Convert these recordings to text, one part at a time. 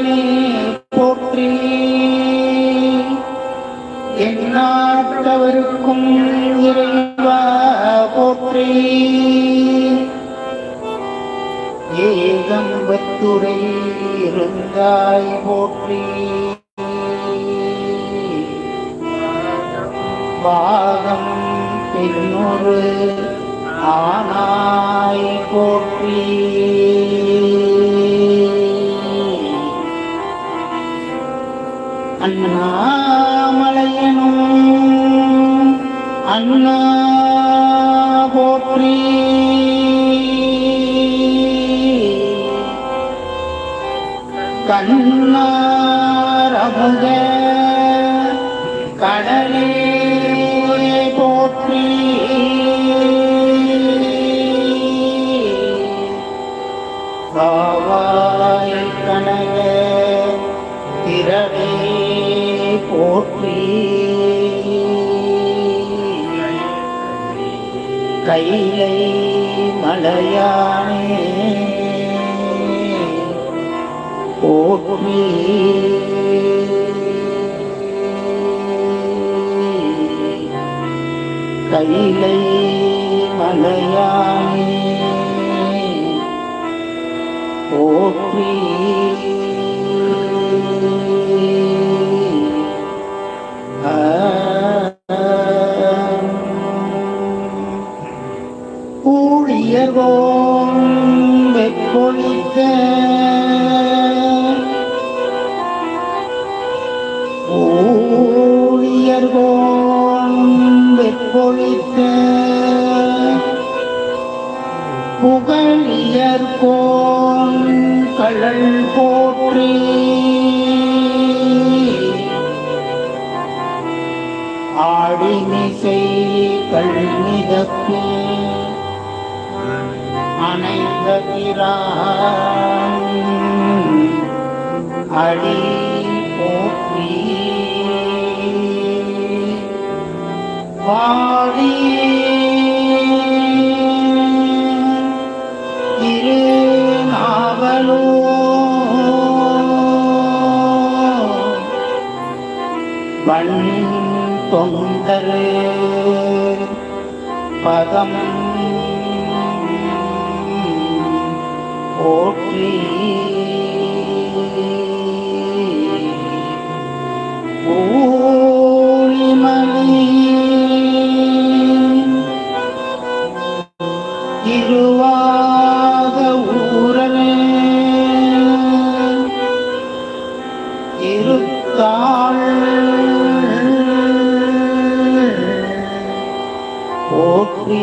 பதையே போற்றி. எந்நாட்டவருக்கும் இறைவா போற்றி. ஏகம்பத்துரை இருந்தாய் போற்றி. பாகம் பெண்ணொரு ஆனாய் போற்றி. அண்ணாமலையனும் அண்ணா போற்றி கண்ணாரமுக கடலே கைலை மலையானே. போற்றி கைலை மலையானே. போற்றி கடல் போற்றி. ஆடிமிசை கல்மிதப்பே அனைந்த பிரான். அடி போற்றி ஊழிமணி. இருவாத ஊரனே. இருத்தாள் போற்றி.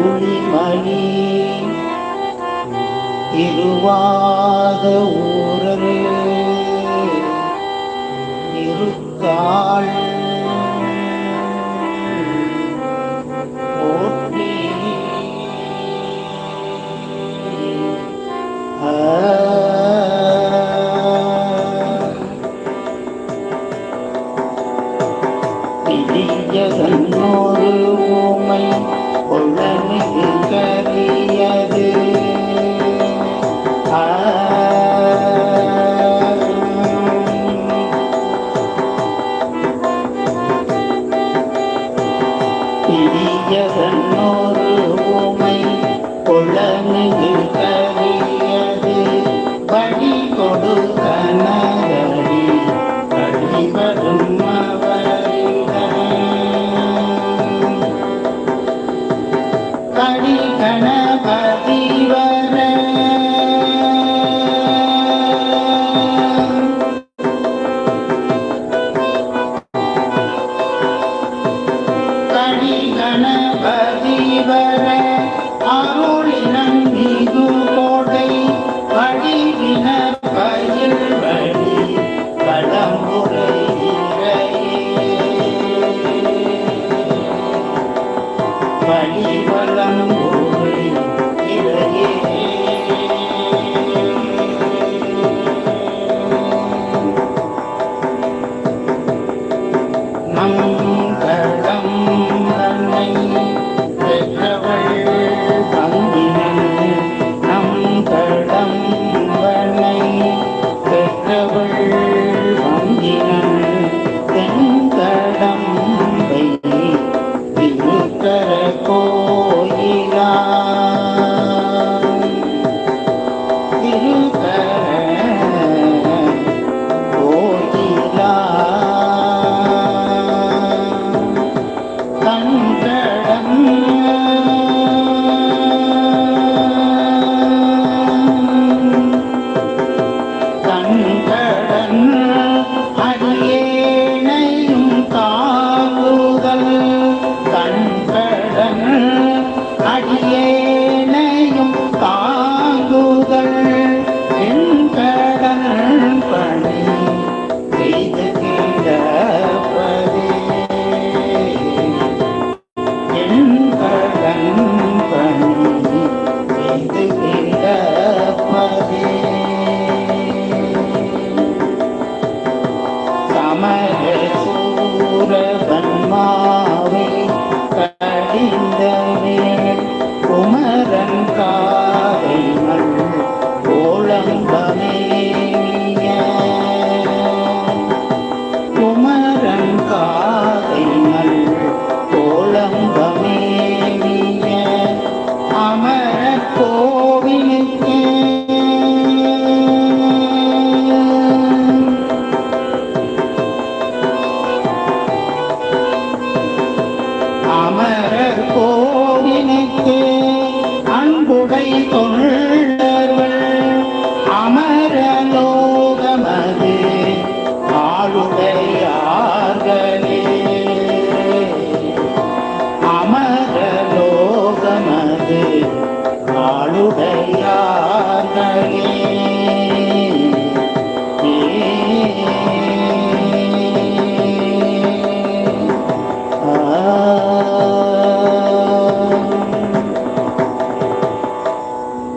ஊழிமணி இருவாத ஊரல் இருக்காள் பிரியதன்னொரு ஊமை கரியது வழி கொடு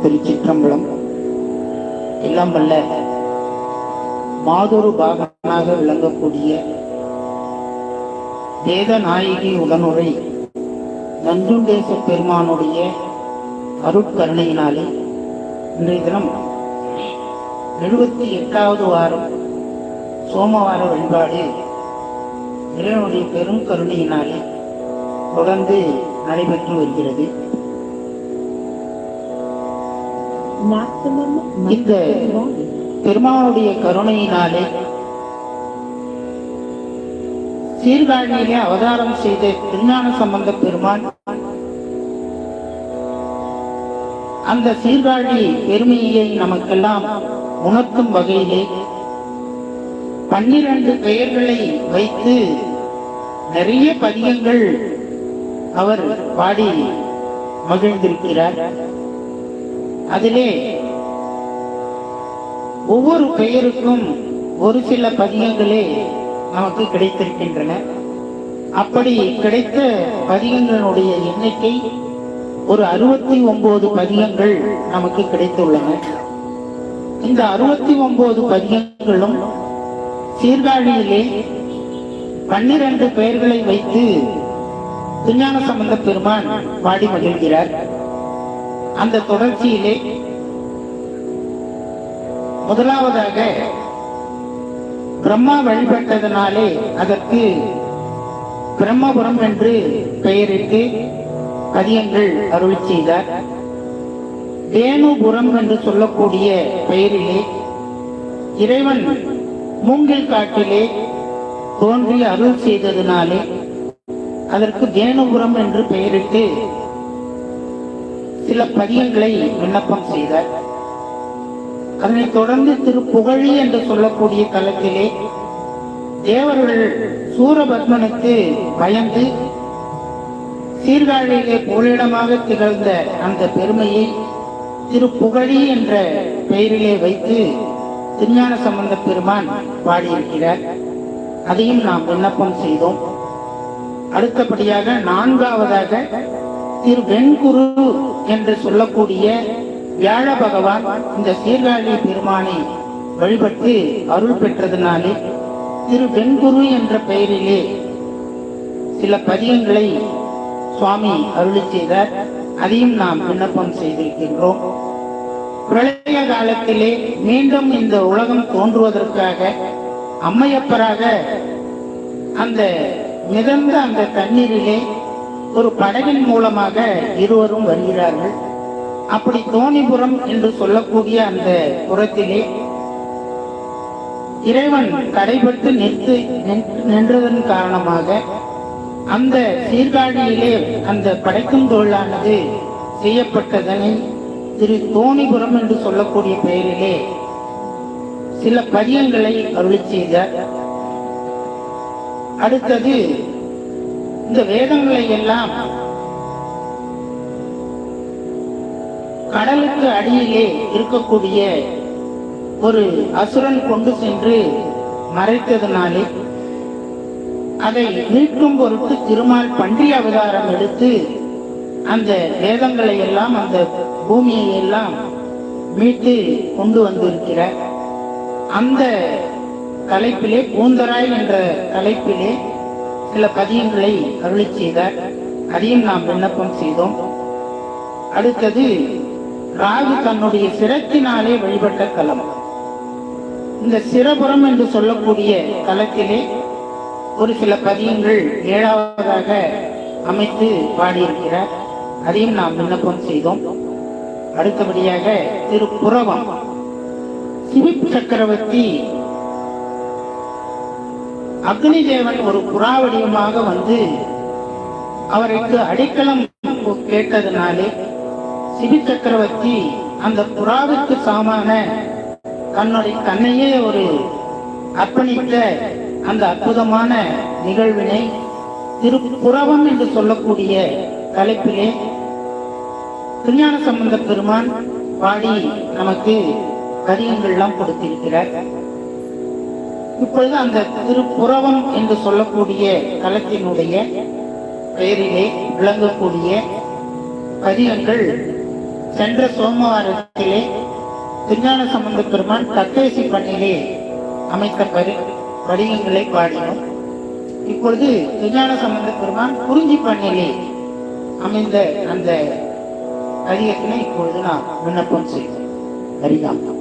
திருச்சிற்றம்பலம். எல்லாம் வல்ல மாதொரு பாகனாக விளங்கக்கூடிய வேதநாயகி உடனுரை நஞ்சுண்டேச பெருமானுடைய அருட்கருணையினாலே இன்றைய தினம் எழுபத்தி எட்டாவது வாரம் சோமவார வழிபாடு இறைவனுடைய பெரும் கருணையினாலே தொடர்ந்து நடைபெற்று வருகிறது. இந்த பெருமானுடைய கருணையினாலே சீர்காழியிலே அவதாரம் செய்த திருஞான சம்பந்த பெருமான் அந்த சீர்காழி பெருமையை நமக்கெல்லாம் உணர்த்தும் வகையிலே பன்னிரண்டு பெயர்களை வைத்து நிறைய பதிகங்கள் அவர் பாடி மகிழ்ந்திருக்கிறார். அதிலே ஒவ்வொரு பெயருக்கும் ஒரு சில பதிகங்களே நமக்கு கிடைத்திருக்கின்றன. அப்படி கிடைத்த பதிகங்களுடைய எண்ணிக்கை ஒரு அறுபத்தி ஒன்பது பதிகங்கள் நமக்கு கிடைத்துள்ளன. இந்த அறுபத்தி ஒன்பது பதிகங்களும் சீர்காழியிலே பன்னிரண்டு பெயர்களை வைத்து விஞ்ஞான சம்பந்த பெருமான் பாடி மகிழ்கிறார். அந்த தொடர்ச்சியிலே முதலாவதாக பிரம்மா வழிபட்டதனாலே அதற்கு பிரம்மபுரம் என்று பெயரிட்டு கதியங்கள் அருள் செய்தார். வேணுபுரம் என்று சொல்லக்கூடிய பெயரிலே இறைவன் மூங்கில் காட்டிலே தோன்றி அருள் செய்ததினாலே அதற்கு தேனுபுரம் என்று பெயரிட்டு சில பதியங்களை விண்ணப்பம் செய்தார். அதனைத் தொடர்ந்து திருப்புகழி என்று சொல்லக்கூடிய தலத்திலே தேவர்கள் சூரபத்மனுக்கு பயந்து சீர்காழியிலே புகழிடமாக திகழ்ந்த அந்த பெருமையை திருப்புகழி என்ற பெயரிலே வைத்து திருஞான சம்பந்த பெருமான் பாடியிருக்கிறார். அதையும் நாம் விண்ணப்பம் செய்தோம். அடுத்தபடியாக நான்காவதாக திரு வெண்குரு என்று சொல்லக்கூடிய வியாழ பகவான் இந்த சீர்காழி பெருமானை வழிபட்டு அருள் பெற்றதினாலே திரு வெண்குரு என்ற பெயரிலே சில பதியங்களை சுவாமி அருளி செய்தார். அதையும் நாம் விண்ணப்பம் செய்திருக்கின்றோம். பிரளய காலத்திலே மீண்டும் இந்த உலகம் தோன்றுவதற்காக அம்மையப்பராக அந்த மிதந்த அந்த தண்ணீரிலே ஒரு படகின் மூலமாக இருவரும் வருகிறார்கள். அப்படி தோணிபுரம் என்று சொல்லக்கூடிய அந்த புறத்திலே இறைவன் தடைபட்டு நிறுத்து நின்றதன் காரணமாக அந்த சீர்காழியிலே அந்த படைக்கும் தொழிலானது செய்யப்பட்டதனை திரு தோணிபுரம் என்று சொல்லக்கூடிய பெயரிலே சில பதியங்களை அருளி செய்தார். அடுத்தது இந்த வேதங்களை எல்லாம் கடலுக்கு அடியிலே இருக்கக்கூடிய ஒரு அசுரன் கொண்டு சென்று மறைத்ததுனாலே அதை மீட்கும் பொருட்டு திருமால் பன்றி அவதாரம் எடுத்து அந்த வேதங்களை எல்லாம் அந்த பூமியை எல்லாம் மீட்டு கொண்டு வந்திருக்கிறார். அந்த தலைப்பிலே பூந்தராய் என்ற தலைப்பிலே சில பதியங்களை அருளி செய்தார் அதையும் நாம் விண்ணப்பம் செய்தோம். அடுத்தது ராகு தன்னுடைய சிரத்தினாலே வழிபட்ட தலம் இந்த சிரபுரம் என்று சொல்லக்கூடிய தலத்திலே ஒரு சில பதியங்கள் ஏழாவதாக அமைத்து பாடியிருக்கிறார். அதையும் நாம் விண்ணப்பம் செய்தோம். அடுத்தபடியாக திரு புறவம் சிவிப் சக்கரவர்த்தி அக்னி தேவன் ஒரு புறாவடிவமாக வந்து அவருக்கு அடைக்கலம் கேட்டதுனாலே சிவி சக்கரவர்த்தி அந்த புறாவுக்கு சாமான தன்னுடைய தன்னையே ஒரு அர்ப்பணித்த அந்த அற்புதமான நிகழ்வினை திருப்புறவம் என்று சொல்லக்கூடிய தலைப்பிலே திருஞான சம்பந்த பெருமான் பாடி நமக்கு கதியங்கள்லாம் கொடுத்திருக்கிறார். இப்பொழுது அந்த திருப்புறவம் என்று சொல்லக்கூடிய களத்தினுடைய பெயரிலே விளங்கக்கூடிய பதிகங்கள் சென்ற சோமவாரத்திலே திருஞான சம்பந்த பெருமான் தத்தேசி பண்ணிலே அமைத்த பரி படிகங்களை பாடினோம். இப்பொழுது திருஞான சம்பந்த பெருமான் குறிஞ்சி பண்ணிலே அமைந்த அந்த பதிகத்தினை இப்பொழுது நாம் விண்ணப்பம் செய்தோம் அறியாமல்